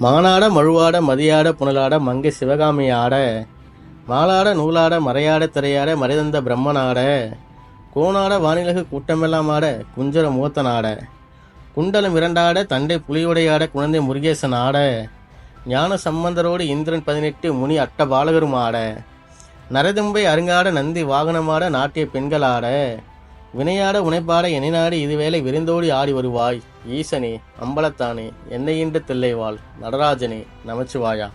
மானாட மழுவாட மதியாட புனலாட மங்கை சிவகாமி ஆட மாலாட நூலாட மறையாட திரையாட மறைதந்த பிரம்மனாட கோணாட வானிலகு கூட்டமெல்லாம் ஆட குஞ்சர மூத்தனாட குண்டலம் இரண்டாட தண்டை புலியுடையாட குழந்தை முருகேசன் ஆட ஞான சம்பந்தரோடு இந்திரன் பதினெட்டு முனி அட்ட பாலகரும் ஆட நரதும்பை அருங்காட நந்தி வாகனமாட நாட்டிய பெண்கள் ஆட வினையாட உனைப்பாட எனிநாடு இதுவேளை விருந்தோடி ஆடி வருவாய். ஈசனே அம்பலத்தானே என்னையின்ற தில்லைவாள் நடராஜனே நமச்சிவாயா.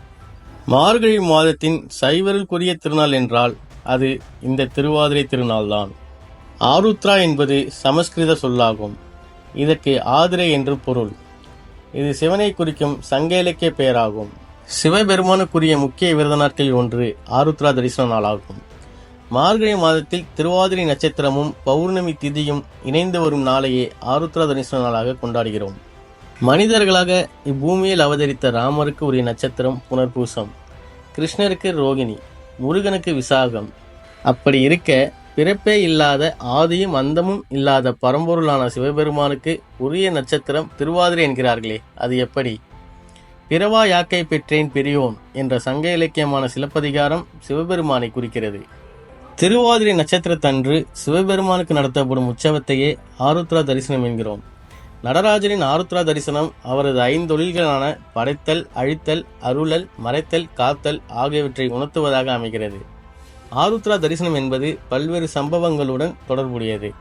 மார்கழி மாதத்தின் சைவருக்குரிய திருநாள் என்றால் அது இந்த திருவாதிரை திருநாள்தான். ஆருத்ரா என்பது சமஸ்கிருத சொல்லாகும். இதற்கு ஆதிரை என்று பொருள். இது சிவனை குறிக்கும் சங்க இலக்கிய பெயராகும். சிவபெருமானுக்குரிய முக்கிய விரத நாட்களில் ஒன்று ஆருத்ரா தரிசன நாளாகும். மார்கழி மாதத்தில் திருவாதிரை நட்சத்திரமும் பௌர்ணமி திதியும் இணைந்து வரும் நாளையே ஆருத்ரா தரிசன நாளாக கொண்டாடுகிறோம். மனிதர்களாக இப்பூமியில் அவதரித்த ராமருக்கு உரிய நட்சத்திரம் புனர்பூசம். கிருஷ்ணருக்கு ரோகிணி முருகனுக்கு விசாகம். அப்படி இருக்க பிறப்பே இல்லாத ஆதியும் அந்தமும் இல்லாத பரம்பொருளான சிவபெருமானுக்கு உரிய நட்சத்திரம் திருவாதிரை என்கிறார்களே அது எப்படி? பிறவா யாக்கை பெற்றேன் பெரியோன் என்ற சங்க இலக்கியமான சிலப்பதிகாரம் சிவபெருமானை குறிக்கிறது. திருவாதிரை நட்சத்திரத்தன்று சிவபெருமானுக்கு நடத்தப்படும் உற்சவத்தையே ஆருத்ரா தரிசனம் என்கிறோம். நடராஜரின் ஆருத்ரா தரிசனம் அவரது ஐந்தொழில்களான படைத்தல் அழித்தல் அருளல் மறைத்தல் காத்தல் ஆகியவற்றை உணர்த்துவதாக அமைகிறது. ஆருத்ரா தரிசனம் என்பது பல்வேறு சம்பவங்களுடன் தொடர்புடையது.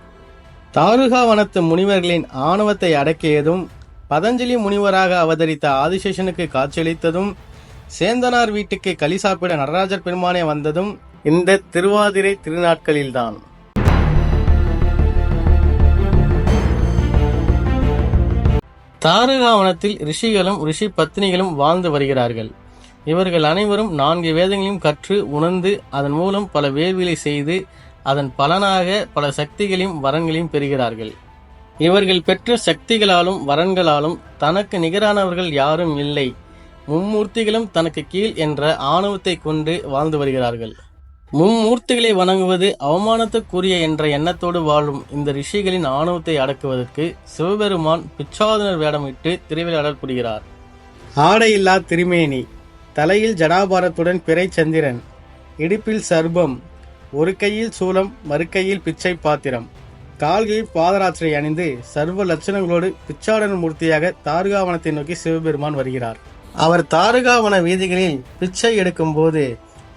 தாருகா வனத்து முனிவர்களின் ஆணவத்தை அடக்கியதும் பதஞ்சலி முனிவராக அவதரித்த ஆதிசேஷனுக்கு காட்சியளித்ததும் சேந்தனார் வீட்டுக்கு களி சாப்பிட நடராஜர் பெருமானே வந்ததும் இந்த திருவாதிரை திருநாட்களில்தான். தாரகாவனத்தில் ரிஷிகளும் ரிஷி பத்னிகளும் வாழ்ந்து வருகிறார்கள். இவர்கள் அனைவரும் நான்கு வேதங்களையும் கற்று உணர்ந்து அதன் மூலம் பல வேள்விகளை செய்து அதன் பலனாக பல சக்திகளையும் வரன்களையும் பெறுகிறார்கள். இவர்கள் பெற்ற சக்திகளாலும் வரன்களாலும் தனக்கு நிகரானவர்கள் யாரும் இல்லை. மும்மூர்த்திகளும் தனக்கு கீழ் என்ற ஆணவத்தை கொண்டு வாழ்ந்து வருகிறார்கள். மும்மூர்த்திகளை வணங்குவது அவமானத்துக்குரிய என்ற எண்ணத்தோடு வாழும் இந்த ரிஷிகளின் ஆணவத்தை அடக்குவதற்கு சிவபெருமான் பிச்சாதனர் வேடமிட்டு திருவிளையாடல் புரிகிறார். ஆடையில்லா திருமேனி தலையில் ஜடாபாரத்துடன் பிறை சந்திரன் இடுப்பில் சர்பம் ஒரு கையில் சூலம் மறுகையில் பிச்சை பாத்திரம். கால்களில் பாதராத்திரை அணிந்து சர்வ லட்சணங்களோடு பிச்சாடன மூர்த்தியாக தாருகாவனத்தை நோக்கி சிவபெருமான் வருகிறார். அவர் தாருகாவன வீதிகளில் பிச்சை எடுக்கும் போது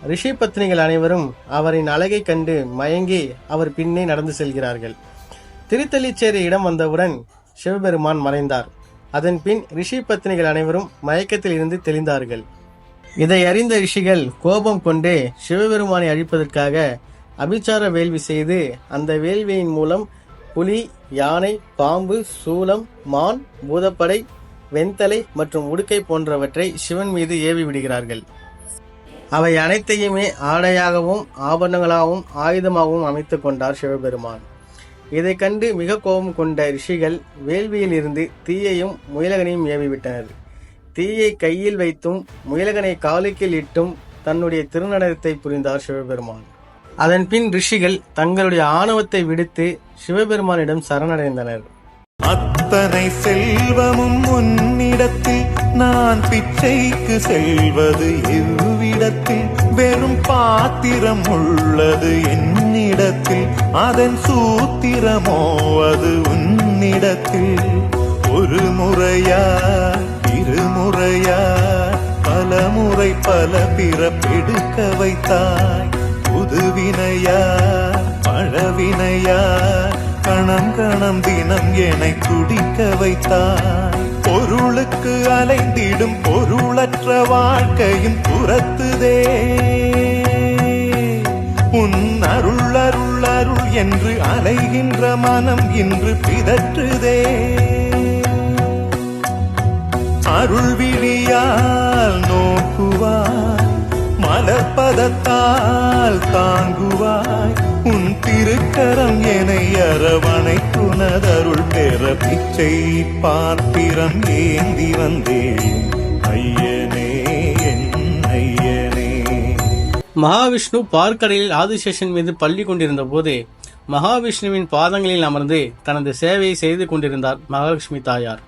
ரிஷி பத்னிகள் அனைவரும் அவரின் அழகை கண்டு மயங்கி அவர் பின்னே நடந்து செல்கிறார்கள். திருத்தலிச்சேரி இடம் வந்தவுடன் சிவபெருமான் மறைந்தார். அதன் பின் ரிஷி பத்னிகள் அனைவரும் மயக்கத்தில் இருந்து தெளிந்தார்கள். இதை அறிந்த ரிஷிகள் கோபம் கொண்டு சிவபெருமானை அழிப்பதற்காக அபிச்சார வேள்வி செய்து அந்த வேள்வியின் மூலம் புலி யானை பாம்பு சூலம் மான் பூதப்படை வெண்தலை மற்றும் உடுக்கை போன்றவற்றை சிவன் மீது ஏவி விடுகிறார்கள். அவை அனைத்தையுமே ஆடையாகவும் ஆபரணங்களாகவும் ஆயுதமாகவும் அமைத்து கொண்டார் சிவபெருமான். இதை கண்டு மிக கோபம் கொண்ட ரிஷிகள் வேள்வியில் இருந்து தீயையும் முயலகனையும் ஏவிவிட்டனர். தீயை கையில் வைத்தும் முயலகனை காலுக்கில் இட்டும் தன்னுடைய திருநடனத்தை புரிந்தார் சிவபெருமான். அதன் பின் ரிஷிகள் தங்களுடைய ஆணவத்தை விடுத்து சிவபெருமானிடம் சரணடைந்தனர். அத்தனை செல்வமும் உன்னிடத்தில் நான் பிச்சைக்கு செல்வது எவ்விடத்தில் வெறும் பாத்திரம் உள்ளது என்னிடத்தில் அதன் சூத்திரமோ அது உன்னிடத்தில். ஒரு முறையா இருமுறையா பல முறை பல பிறப்பெடுக்க வைத்தாய். புதுவினையா பழவினையா கணம் கணம் தினம் என்னை துடிக்க வைத்தாய். பொருளுக்கு அலைந்திடும் பொருளற்ற வாழ்க்கையும் துரத்துதே. உன் அருள் அருள் அருள் என்று அலைகின்ற மனம் இன்று பிதற்றுதே. அருள் விழியால் நோக்குவாய் மலர்பதத்தால் தாங்குவாய் திருக்கரம் என அரவணை துணதருள் பெற பிச்சை பாத்திரம் ஏந்தி வந்தேன். ஐயனே என் ஐயனே. மகாவிஷ்ணு பார்க்கடையில் ஆதிசேஷன் மீது பள்ளி கொண்டிருந்த போது மகாவிஷ்ணுவின் பாதங்களில் அமர்ந்து தனது சேவையை செய்து கொண்டிருந்தார் மகாலட்சுமி தாயார்.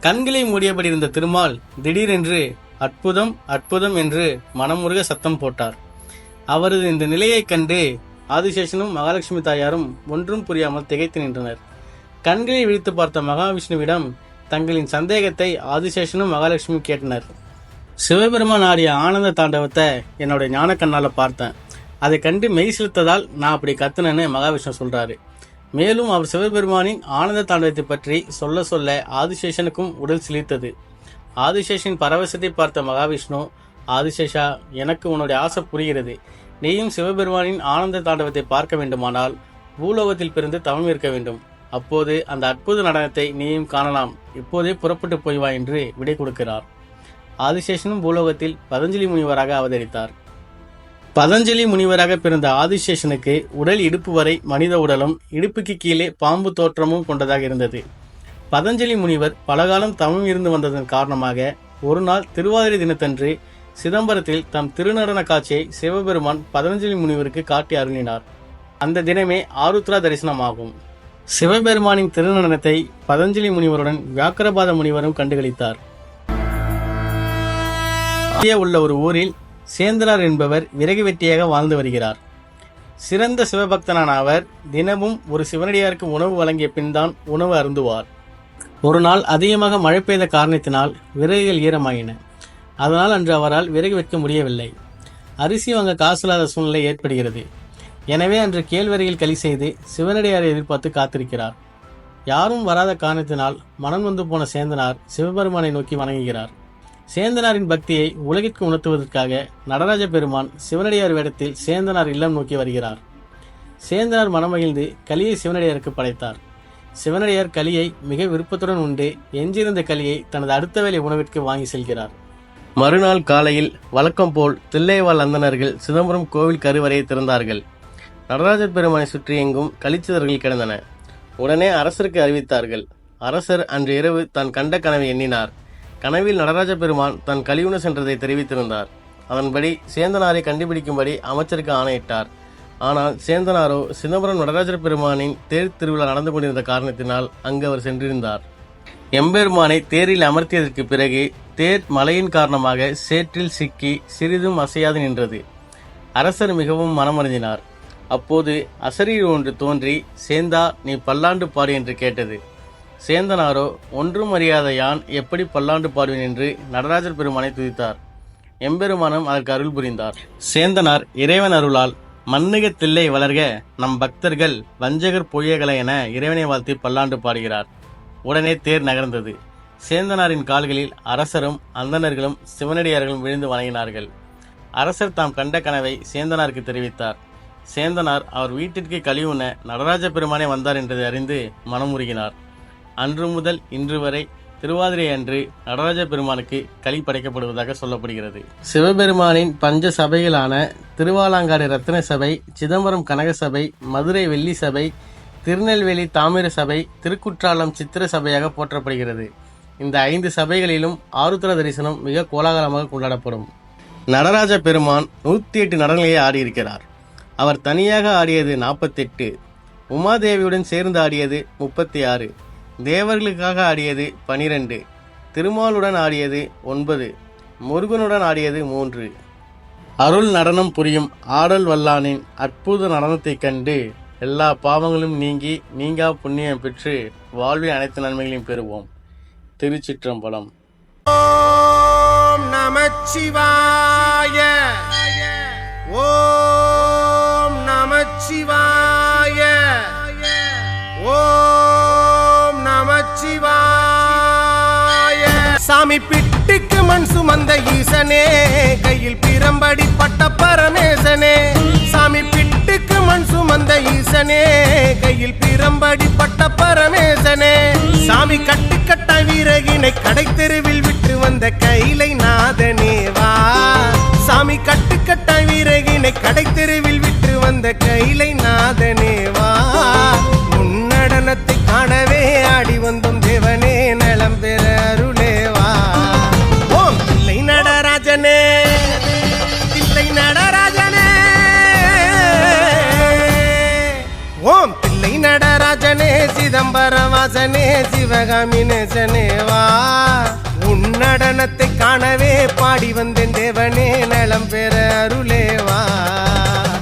கண்களை மூடியபடி இருந்த திருமால் திடீரென்று அற்புதம் அற்புதம் என்று மனமுருக சத்தம் போட்டார். அவரது இந்த நிலையைக் கண்டு ஆதிசேஷனும் மகாலட்சுமி தாயாரும் ஒன்றும் புரியாமல் திகைத்து நின்றனர். கண்களை விழித்து பார்த்த மகாவிஷ்ணுவிடம் தங்களின் சந்தேகத்தை ஆதிசேஷனும் மகாலட்சுமி கேட்டனர். சிவபெருமான் ஆடிய ஆனந்த தாண்டவத்தை என்னோட ஞான கண்ணால் பார்த்தேன். அதை கண்டு மெய் செலுத்ததால் நான் அப்படி கத்துனேன்னு மகாவிஷ்ணு சொல்றாரு. மேலும் அவர் சிவபெருமானின் ஆனந்த தாண்டவத்தை பற்றி சொல்ல சொல்ல ஆதிசேஷனுக்கும் உடல் சிலித்தது ஆதிசேஷன் பரவசத்தை பார்த்த மகாவிஷ்ணு ஆதிசேஷா எனக்கு உன்னுடைய ஆசை புரிகிறது. நீயும் சிவபெருமானின் ஆனந்த தாண்டவத்தை பார்க்க வேண்டுமானால் பூலோகத்தில் பிறந்து தவம் இருக்க வேண்டும். அப்போது அந்த அற்புத நடனத்தை நீயும் காணலாம். இப்போதே புறப்பட்டு போய் வா என்று விடை கொடுக்கிறார். ஆதிசேஷனும் பூலோகத்தில் பதஞ்சலி முனிவராக அவதரித்தார். பதஞ்சலி முனிவராக பிறந்த ஆதிசேஷனுக்கு உடல் இடுப்பு வரை மனித உடலும் இடுப்புக்கு கீழே பாம்பு தோற்றமும் கொண்டதாக இருந்தது. பதஞ்சலி முனிவர் பலகாலம் தவம் இருந்து வந்ததன் காரணமாக ஒரு நாள் திருவாதிரை தினத்தன்று சிதம்பரத்தில் தம் திருநடன காட்சியை சிவபெருமான் பதஞ்சலி முனிவருக்கு காட்டி அருளினார். அந்த தினமே ஆருத்ரா தரிசனமாகும். சிவபெருமானின் திருநடனத்தை பதஞ்சலி முனிவருடன் வியாக்கரபாத முனிவரும் கண்டுகளித்தார். உள்ள ஒரு ஊரில் சேந்திரார் என்பவர் விறகு வெட்டியாக வாழ்ந்து வருகிறார். சிறந்த சிவபக்தனான அவர் தினமும் ஒரு சிவனடியாருக்கு உணவு வழங்கிய பின்தான் உணவு அருந்துவார். ஒரு நாள் அதிகமாக மழை பெய்த காரணத்தினால் விறகுகள் ஈரமாயின. அதனால் அன்று அவரால் விறகு வைக்க முடியவில்லை. அரிசி வாங்க காசு இல்லாத சூழ்நிலை ஏற்படுகிறது. எனவே அன்று கேழ்வரையில் களி செய்து சிவனடியாரை எதிர்பார்த்து காத்திருக்கிறார். யாரும் வராத காரணத்தினால் மனம் வந்து போன சேந்தனார் சிவபெருமானை நோக்கி வணங்குகிறார். சேந்தனாரின் பக்தியை உலகிற்கு உணர்த்துவதற்காக நடராஜ பெருமான் சிவனடியார் வேடத்தில் சேந்தனார் இல்லம் நோக்கி வருகிறார். சேந்தனார் மனமகிழ்ந்து கலியை சிவனடியாருக்கு படைத்தார். சிவனடியார் கலியை மிக விருப்பத்துடன் உண்டு எஞ்சியிருந்த கலியை தனது அடுத்த வேலை உணவிற்கு வாங்கி செல்கிறார். மறுநாள் காலையில் வழக்கம் போல் தில்லைவாழ் அந்தணர்கள் சிதம்பரம் கோவில் கருவறையை திறந்தார்கள். நடராஜர் பெருமானை சுற்றி எங்கும் கலிச்சிதர்கள் கிடந்தன. உடனே அரசருக்கு அறிவித்தார்கள். அரசர் அன்று இரவு தான் கண்ட கனவை எண்ணினார். கனவில் நடராஜ பெருமான் தன் கலியுண சென்றதை தெரிவித்திருந்தார். அதன்படி சேந்தனாரை கண்டுபிடிக்கும்படி அமைச்சருக்கு ஆணையிட்டார். ஆனால் சேந்தனாரோ சிதம்பரம் நடராஜர் பெருமானின் தேர் திருவிழா நடந்து கொண்டிருந்த காரணத்தினால் அங்கு அவர் சென்றிருந்தார். எம்பெருமானை தேரில் அமர்த்தியதற்கு பிறகு தேர் மழையின் காரணமாக சேற்றில் சிக்கி சிறிதும் அசையாது நின்றது. அரசர் மிகவும் மனமறிஞ்சினார் அப்போது அசரீர் ஒன்று தோன்றி சேந்தா நீ பல்லாண்டு பாடு என்று கேட்டது. சேந்தனாரோ ஒன்றும் அறியாத யான் எப்படி பல்லாண்டு பாடுவேன் என்று நடராஜர் பெருமானை துதித்தார். எம்பெருமானும் அதற்கு அருள் புரிந்தார். சேந்தனார் இறைவன் அருளால் மண்ணுக தில்லை வளர்க நம் பக்தர்கள் வஞ்சகர் பொய்யகலை என இறைவனை வாழ்த்தி பல்லாண்டு பாடுகிறார். உடனே தேர் நகர்ந்தது. சேந்தனாரின் கால்களில் அரசரும் அந்தணர்களும் சிவனடியார்களும் விழுந்து வணங்கினார்கள். அரசர் தாம் கண்ட கனவை சேந்தனாருக்கு தெரிவித்தார். சேந்தனார் அவர் வீட்டிற்கு கழிவுண்ண நடராஜ பெருமானே வந்தார் என்றதை அறிந்து மனமுருகினார் அன்று முதல் இன்று வரை திருவாதிரை அன்று நடராஜ பெருமானுக்கு களி படைக்கப்படுவதாக சொல்லப்படுகிறது. சிவபெருமானின் பஞ்ச சபைகளான திருவாலாங்காடு ரத்ன சபை சிதம்பரம் கனக சபை மதுரை வெள்ளி சபை திருநெல்வேலி தாமிர சபை திருக்குற்றாலம் சித்திர சபையாக போற்றப்படுகிறது. இந்த ஐந்து சபைகளிலும் ஆருத்ர தரிசனம் மிக கோலாகலமாக கொண்டாடப்படும். நடராஜ பெருமான் நூற்றி எட்டு நடனங்களை ஆடியிருக்கிறார். அவர் தனியாக ஆடியது நாற்பத்தெட்டு உமாதேவியுடன் சேர்ந்து ஆடியது முப்பத்தி ஆறு தேவர்களுக்காக ஆடியது பனிரெண்டு திருமாலுடன் ஆடியது ஒன்பது முருகனுடன் ஆடியது மூன்று. அருள் நடனம் புரியும் ஆடல் வல்லானின் அற்புத நடனத்தைக் கண்டு எல்லா பாவங்களும் நீங்கி நீங்கா புண்ணியம் பெற்று வாழ்வில் அனைத்து நன்மைகளையும் பெறுவோம். திருச்சிற்றம்பலம். ஓம் நமச்சிவாய. ஓம் நமச்சிவாய. ஓம் நமச்சிவாய. சாமி பிட்டுக்கு மண் சுமந்த ஈசனே கையில் பிரம்படி பட்ட பரமேசனே. சாமி பிட்டுக்கு மண் சுமந்த ஈசனே கையில் பிரம்படி பட்ட பரமேசனே. சாமி கட்டுக்கட்ட வீரகினை கடை தெருவில் விட்டு வந்த கைலை நாதனேவா வா. சாமி கட்டுக்கட்ட வீரகினை கடை தெருவில் விட்டு வந்த கைலை நாதனேவா ஓம் தில்லை நடராஜனே சிவகாமி நேசனே உன் நடனத்தை காணவே பாடி வந்தேன் தேவனே நலம் பெற அருளேவா.